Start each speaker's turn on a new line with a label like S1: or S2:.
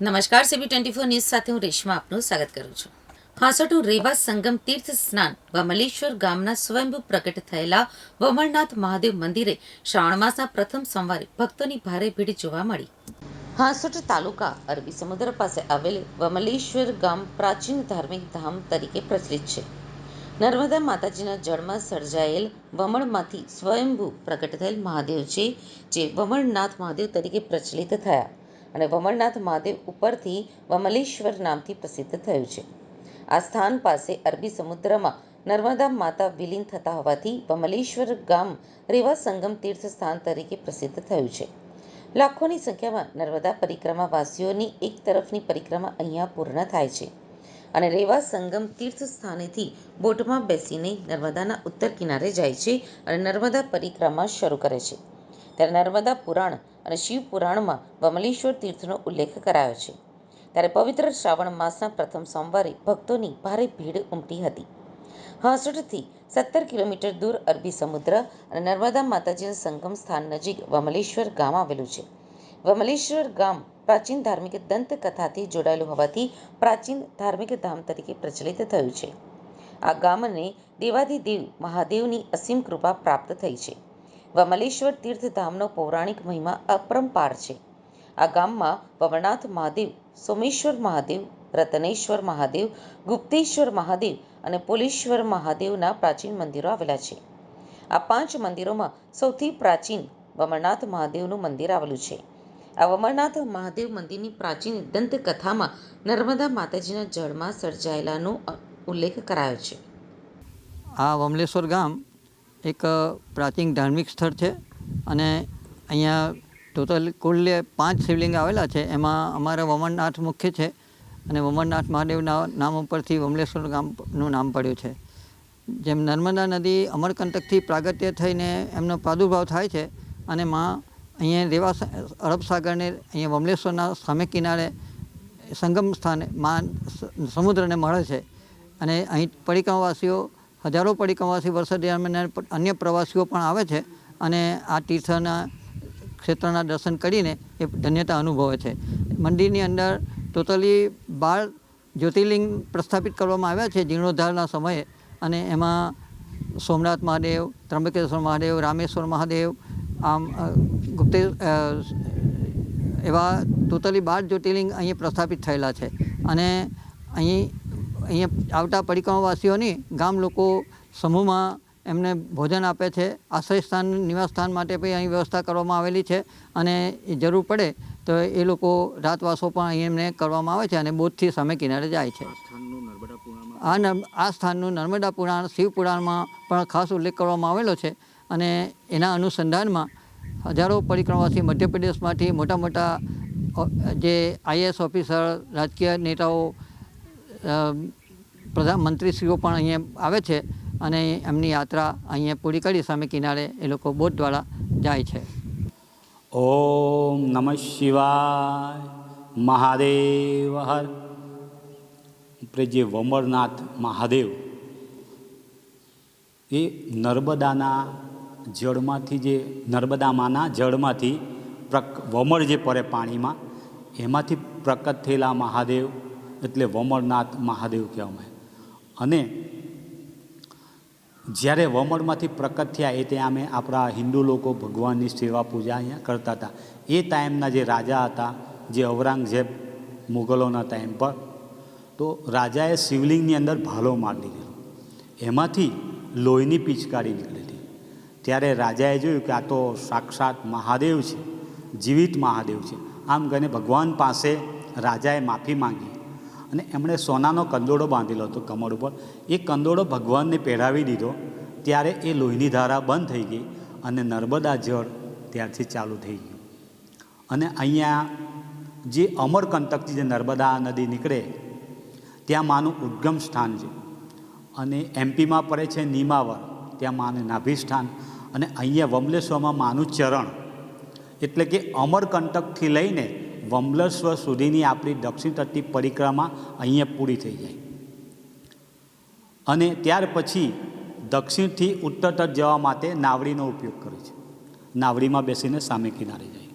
S1: નમસ્કાર CB twenty four news સાથે હું રેશમા આપનું સ્વાગત કરું છું. હાંસોટુ રેવા સંગમ તીર્થ સ્નાન વમલેશ્વર ગામના સ્વયંભૂ પ્રગટ થયેલા વમળનાથ મહાદેવ મંદિરે શ્રાવણ માસના પ્રથમ સોમવારે ભક્તોની ભારે ભીડ જોવા મળી. હાંસઠ તાલુકા અરબી સમુદ્ર પાસે આવેલ વમલેશ્વર ગામ પ્રાચીન ધાર્મિક ધામ તરીકે પ્રચલિત છે. નર્મદા માતાજીના જળમાં સર્જાયેલ વમળમાંથી સ્વયંભૂ પ્રગટ થયેલ મહાદેવ છે, જે વમળનાથ મહાદેવ તરીકે પ્રચલિત થયા. અને વમળનાથ મહાદેવ ઉપરથી વમલેશ્વર નામથી પ્રસિદ્ધ થયું છે. આ સ્થાન પાસે અરબી સમુદ્રમાં નર્મદા માતા વિલીન થતા હોવાથી વમલેશ્વર ગામ રેવા સંગમ તીર્થ સ્થાન તરીકે પ્રસિદ્ધ થયું છે. લાખોની સંખ્યામાં નર્મદા પરિક્રમા વાસીઓની એક તરફની પરિક્રમા અહીંયા પૂર્ણ થાય છે અને રેવા સંગમ તીર્થ સ્થાનેથી બોટમાં બેસીને નર્મદાના ઉત્તર કિનારે જાય છે અને નર્મદા પરિક્રમા શરૂ કરે છે. ત્યારે નર્મદા પુરાણ અને શિવ પુરાણમાં બમલેશ્વર તીર્થનો ઉલ્લેખ કરાયો છે. ત્યારે પવિત્ર શ્રાવણ માસના પ્રથમ સોમવારે ભક્તોની ભારે ભીડ ઉમટી હતી. હાંસોટથી સત્તર કિલોમીટર દૂર અરબી સમુદ્ર અને નર્મદા માતાજીના સંગમ સ્થાન નજીક વમલેશ્વર ગામ આવેલું છે. વમલેશ્વર ગામ પ્રાચીન ધાર્મિક દંતકથાથી જોડાયેલું હોવાથી પ્રાચીન ધાર્મિક ધામ તરીકે પ્રચલિત થયું છે. આ ગામને દેવાધિદેવ મહાદેવની અસીમ કૃપા પ્રાપ્ત થઈ છે. વમલેશ્વર તીર્થધામનો પૌરાણિક મહિમા અપરંપાર છે. આ ગામમાં વમરનાથ મહાદેવ, સોમેશ્વર મહાદેવ, રતનેશ્વર મહાદેવ, ગુપ્તેશ્વર મહાદેવ અને પોલેશ્વર મહાદેવના પ્રાચીન મંદિરો આવેલા છે. આ પાંચ મંદિરોમાં સૌથી પ્રાચીન વમરનાથ મહાદેવનું મંદિર આવેલું છે. આ વમરનાથ મહાદેવ મંદિરની પ્રાચીન દંતકથામાં નર્મદા માતાજીના જળમાં સર્જાયેલાનો ઉલ્લેખ કરાયો છે.
S2: આ વમલેશ્વર ગામ એક પ્રાચીન ધાર્મિક સ્થળ છે અને અહીંયા ટોટલ કુલ પાંચ શિવલિંગ આવેલા છે. એમાં અમારા વમરનાથ મુખ્ય છે અને વમરનાથ મહાદેવના નામ ઉપરથી વમલેશ્વર ગામનું નામ પડ્યું છે. જેમ નર્મદા નદી અમરકંટકથી પ્રાગટ્ય થઈને એમનો પ્રાદુર્ભાવ થાય છે અને માં અહીંયા રેવા અરબસાગરને અરબ સાગરને અહીંયા વમલેશ્વરના સામે કિનારે સંગમ સ્થાને માં સમુદ્રને મળે છે. અને અહીં પરિક્રમાવાસીઓ હજારો પરિક્રમાવાસી વર્ષ દરમિયાન અન્ય પ્રવાસીઓ પણ આવે છે અને આ તીર્થના ક્ષેત્રના દર્શન કરીને એ ધન્યતા અનુભવે છે. મંદિરની અંદર ટોટલી બાર જ્યોતિર્લિંગ પ્રસ્થાપિત કરવામાં આવ્યા છે જીર્ણોદ્ધારના સમયે અને એમાં સોમનાથ મહાદેવ, ત્રંબકેશ્વર મહાદેવ, રામેશ્વર મહાદેવ, આમ ગુપ્તે એવા ટોટલી બાર જ્યોતિર્લિંગ અહીં પ્રસ્થાપિત થયેલા છે. અને અહીં અહીંયા આવતા પરિક્રમાવાસીઓની ગામ લોકો સમૂહમાં એમને ભોજન આપે છે. આશ્રય સ્થાન નિવાસ સ્થાન માટે પણ અહીં વ્યવસ્થા કરવામાં આવેલી છે અને જરૂર પડે તો એ લોકો રાતવાસો પણ અહીં એમને કરવામાં આવે છે અને બોધથી સામે કિનારે જાય છે. આ આ સ્થાનનું નર્મદા પુરાણ, શિવ પુરાણમાં પણ ખાસ ઉલ્લેખ કરવામાં આવેલો છે અને એના અનુસંધાનમાં હજારો પરિક્રમાવાસી મધ્યપ્રદેશમાંથી મોટા મોટા જે આઈએસ ઓફિસર, રાજકીય નેતાઓ પ્રધાનમંત્રીશ્રીઓ પણ અહીંયા આવે છે અને એમની યાત્રા અહીંયા પૂરી કરી સામે કિનારે એ લોકો બોટ દ્વારા જાય છે.
S3: ઓમ નમઃ શિવાય મહાદેવ હર. આપણે જે વમરનાથ મહાદેવ, એ નર્મદાના જળમાંથી જે, નર્મદામાંના જળમાંથી પ્રક, વમર જે પડે પાણીમાં, એમાંથી પ્રકટ થયેલા મહાદેવ એટલે વમરનાથ મહાદેવ કહેવામાં અને જ્યારે વમળમાંથી પ્રકટ થયા એ ત્યાં અમે આપણા હિન્દુ લોકો ભગવાનની સેવા પૂજા અહીંયા કરતા હતા. એ ટાઈમના જે રાજા હતા, જે ઔરંગઝેબ મુગલોના ટાઈમ પર, તો રાજાએ શિવલિંગની અંદર ભાલો મારી દીધેલો એમાંથી લોહીની પિચકારી નીકળેલી ત્યારે રાજાએ જોયું કે આ તો સાક્ષાત મહાદેવ છે, જીવિત મહાદેવ છે. આમ કહીને ભગવાન પાસે રાજાએ માફી માંગી. અને એમણે સોનાનો કંદોડો બાંધેલો હતો કમર ઉપર. એ કંદોડો ભગવાનને પહેરાવી દીધો. ત્યારે એ લોહીની ધારા બંધ થઈ ગઈ અને નર્મદા જળ ત્યારથી ચાલુ થઈ ગયું. અને અહીંયા જે અમરકંટકથી જે નર્મદા નદી નીકળે, ત્યાં માનું ઉદ્ગમ સ્થાન છે. અને એમપીમાં પડે છે નીમાવર, ત્યાં માનું નાભી સ્થાન. અને અહીંયા વમલેશ્વરમાં માનું ચરણ. એટલે કે અમરકંટકથી લઈને વમલેશ્વર સુધીની આપણી દક્ષિણ તટની પરિક્રમા અહીંયા પૂરી થઈ જાય. અને ત્યાર પછી દક્ષિણથી ઉત્તર તટ જવા માટે નાવડીનો ઉપયોગ કરે છે. નાવડીમાં બેસીને સામે કિનારે જાય.